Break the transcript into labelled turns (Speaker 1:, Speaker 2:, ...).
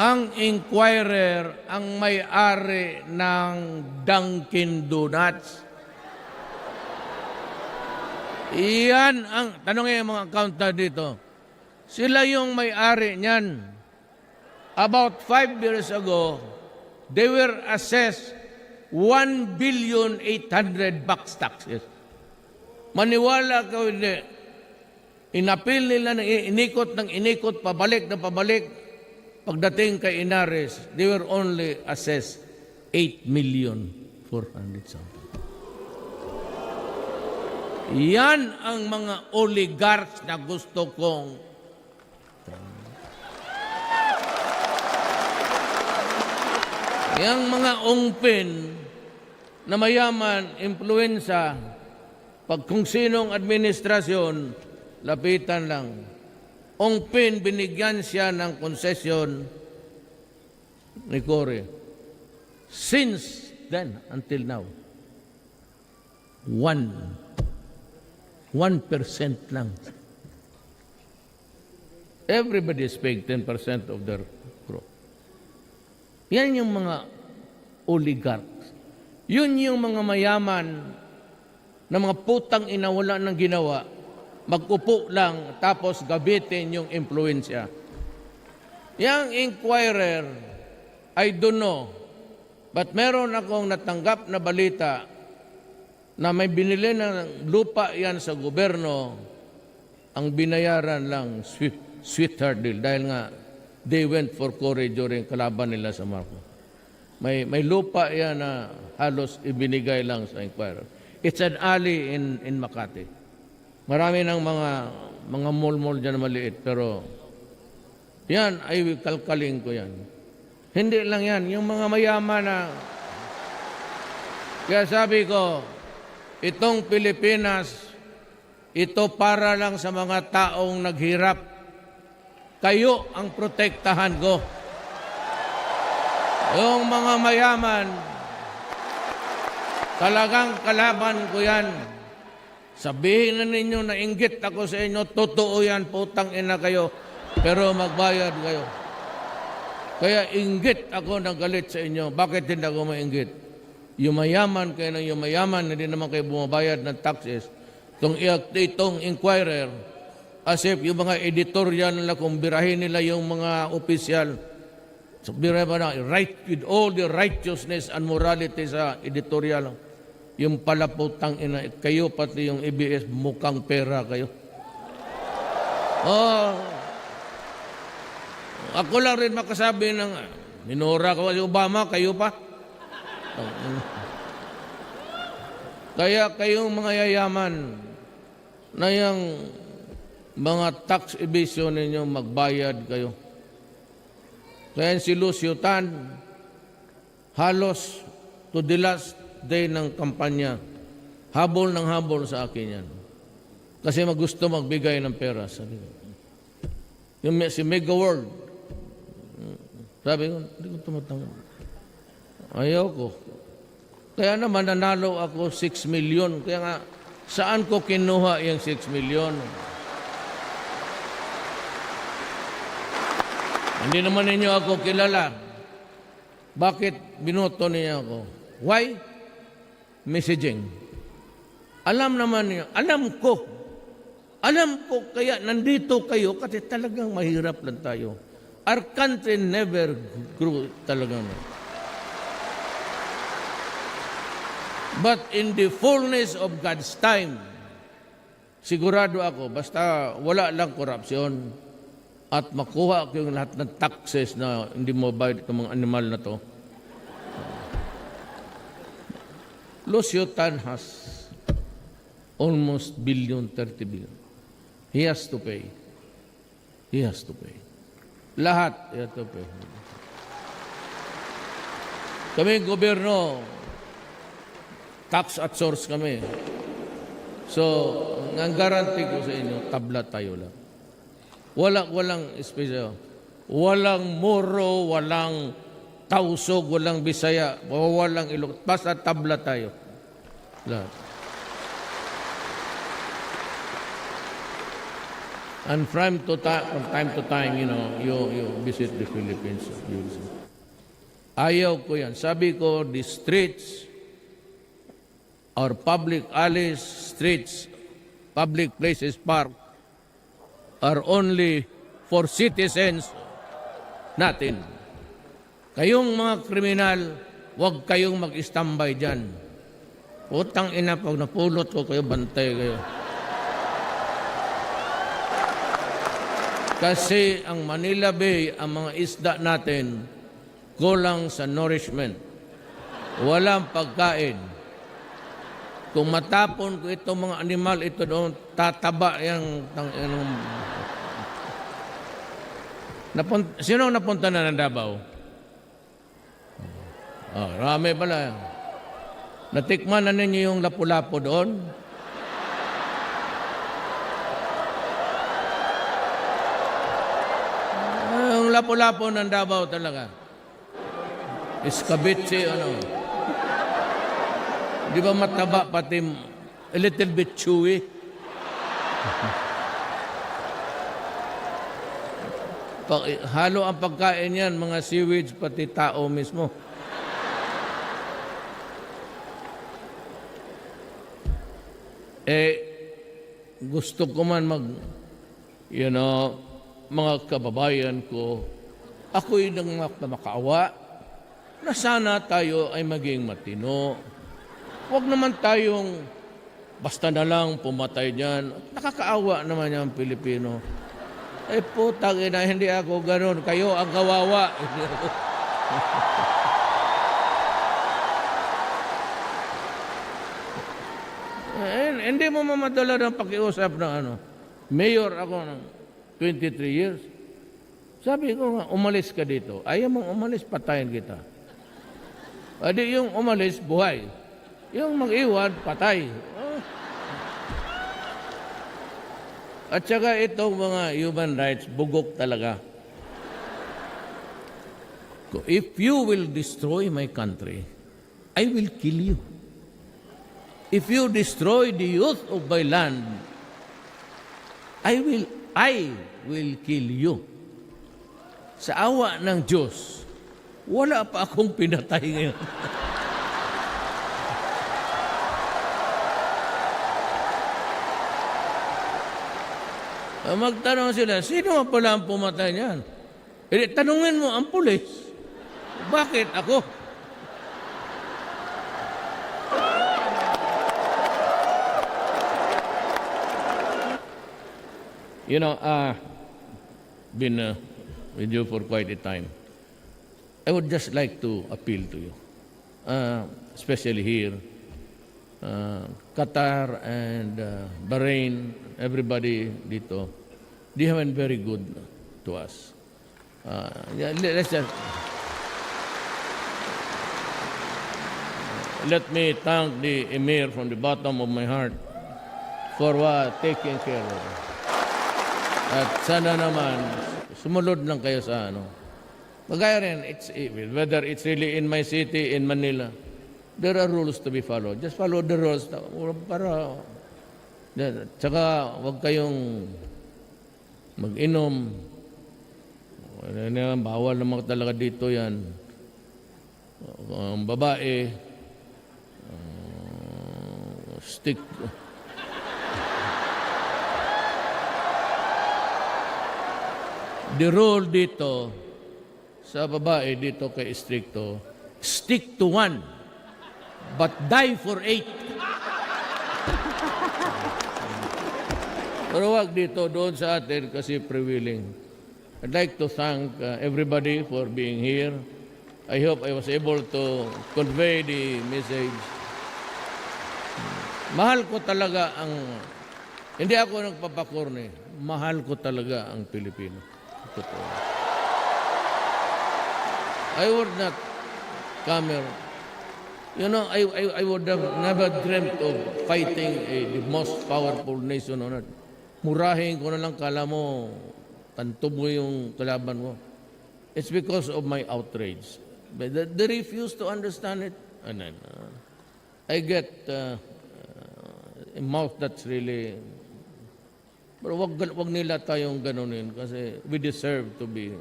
Speaker 1: ang Inquirer ang may-ari ng Dunkin Donuts. Iyan ang, tanongin yung mga accountant dito. Sila yung may-ari niyan. About five years ago, they were assessed 1 billion 800 bucks taxes. Maniwala ka hindi, inapil nila, inikot ng inikot, pabalik na pabalik. Pagdating kay Inares, they were only assessed 8 million 400 something. Yan ang mga oligarchs na gusto kong Yang mga ungpin na mayaman, impluensya, pag kung sinong administrasyon, lapitan lang. Ungpin, binigyan siya ng konsesyon ni Cory. Since then, until now, one, one percent lang. Everybody is paying 10% of their crop. Yan yung mga oligarchs. Yun yung mga mayaman na mga putang ina wala ng ginawa, magupo lang tapos gabitin yung impluensya. Yang inquirer, I don't know, but meron akong natanggap na balita na may binili ng lupa yan sa gobyerno, ang binayaran lang sweet, sweetheart deal dahil nga they went for Cory during kalaban nila sa Marco. May, may lupa yan na halos ibinigay lang sa inquirer. It's an alley in, in Makati. Marami ng mga mga mall-mall dyan maliit, pero yan, ay kalkaling ko yan. Hindi lang yan, yung mga mayaman na kaya sabi ko, itong Pilipinas, ito para lang sa mga taong naghirap. Kayo ang protektahan ko. Yung mga mayaman, talagang kalaban ko yan. Sabihin na ninyo na inggit ako sa inyo, totoo yan, putang ina kayo, pero magbayad kayo. Kaya inggit ako ng galit sa inyo. Bakit hindi ako mainggit? Yumayaman kayo ng yumayaman, hindi naman kayo bumabayad ng taxes. Itong, itong inquirer, as if yung mga editorial nila, kung birahin nila yung mga opisyal, so, birahin ba na, right, with all the righteousness and morality sa editorial, yung pala putang ina, kayo pati yung EBS, mukhang pera kayo. Oh, ako lang rin makasabi ng, minura ko si Obama, kayo pa. Kaya kayong mga yayaman na yung mga tax evasion ninyo, magbayad kayo. Kaya si Lucio Tan, halos to the last day ng kampanya, habol ng habol sa akin yan. Kasi magusto magbigay ng pera. Sabi ko. Yung si Mega World, sabi ko, hindi ko tumatanggap. Ayaw ko. Kaya naman nanalo ako 6 million. Kaya nga, saan ko kinuha yung 6 million? Hindi naman ninyo ako kilala. Bakit binoto niya ako? Why? Messaging. Alam naman niyo, alam ko. Alam ko kaya nandito kayo kasi talagang mahirap lang tayo. Our country never grew talaga. But in the fullness of God's time, sigurado ako, basta wala lang korupsyon at makuha ko yung lahat ng taxes na hindi mo bayad itong mga animal na to. Lucio Tan has almost billion, 30 billion. He has to pay. He has to pay. Lahat, he has to pay. Kami, gobyerno, tax at source kami. So, ang guarantee ko sa inyo, tabla tayo lang. Walang, walang special. Walang moro, walang tausog, walang bisaya, walang ilog. Basta tabla tayo. Lahat. And from, to ta- from time to time, you know, you, you visit the Philippines. you'll see. Ayaw ko yan. Sabi ko, the streets, our public alleys, streets, public places, park, are only for citizens natin. Kayong mga kriminal, huwag kayong mag-istambay dyan. Utang ina, pag napulot ko kayo, bantay kayo. Kasi ang Manila Bay, ang mga isda natin, kulang sa nourishment. Walang pagkain. Kung matapon ko itong mga animal, ito doon, tataba yung... Tang, yung Napun sino napunta na ng Davao? Oh, rami pala. Natikman na ninyo yung lapu-lapu doon? Ah, Yung lapu-lapu ng Davao talaga. Escabeche, ano. Di ba mataba pati a little bit chewy? Halo ang pagkain yan, mga seaweeds, pati tao mismo. Eh, gusto ko man mag, you know, mga kababayan ko, ako'y nang mak- makaawa na sana tayo ay maging matino. Huwag naman tayong basta na lang pumatay dyan. Nakakaawa naman yung Pilipino. Eh putang ina, hindi ako ganun. Kayo ang kawawa. Hindi ako. Eh, hindi mo mamadala ng pakiusap ng ano. Mayor ako ng 23 years. Sabi ko nga, umalis ka dito. Ayaw mong umalis, patayin kita. Adi yung umalis, buhay. Yung mag-iwan, patay. Oh. At saka itong mga human rights, bugok talaga. If you will destroy my country, I will kill you. If you destroy the youth of my land, I will, I will kill you. Sa awa ng Diyos, wala pa akong pinatay ngayon. Ah, Magtanong sila, sino pala ang pumatay niyan? Eh, tanungin mo ang pulis. Bakit ako? You know, uh, been uh, with you for quite a time. I would just like to appeal to you, uh, especially here, uh, Qatar and uh, Bahrain, everybody dito, they have been very good to us. Uh, yeah, let's just, let me thank the Emir from the bottom of my heart for what taking care of us. At sana naman, sumunod lang kayo sa ano. Magaya rin, it's, whether it's really in my city, in Manila, there are rules to be followed. Just follow the rules para... Tsaka, huwag kayong mag-inom. Ano bawal naman talaga dito yan. Ang babae, uh, stick... The rule dito sa babae dito kay stricto, stick to one, but die for eight. Pero wag dito, doon sa atin kasi prevailing. I'd like to thank uh, everybody for being here. I hope I was able to convey the message. Mahal ko talaga ang, hindi ako nagpapakorne, mahal ko talaga ang Pilipino. Totoo. I would not come here. You know, I, I, I would have never dreamt of fighting a, the most powerful nation on earth. Murahin ko na lang kala mo, tanto mo yung kalaban mo. It's because of my outrage. But they, they refuse to understand it. And then, uh, I get uh, a mouth that's really Pero wag, wag nila tayong ganunin kasi we deserve to be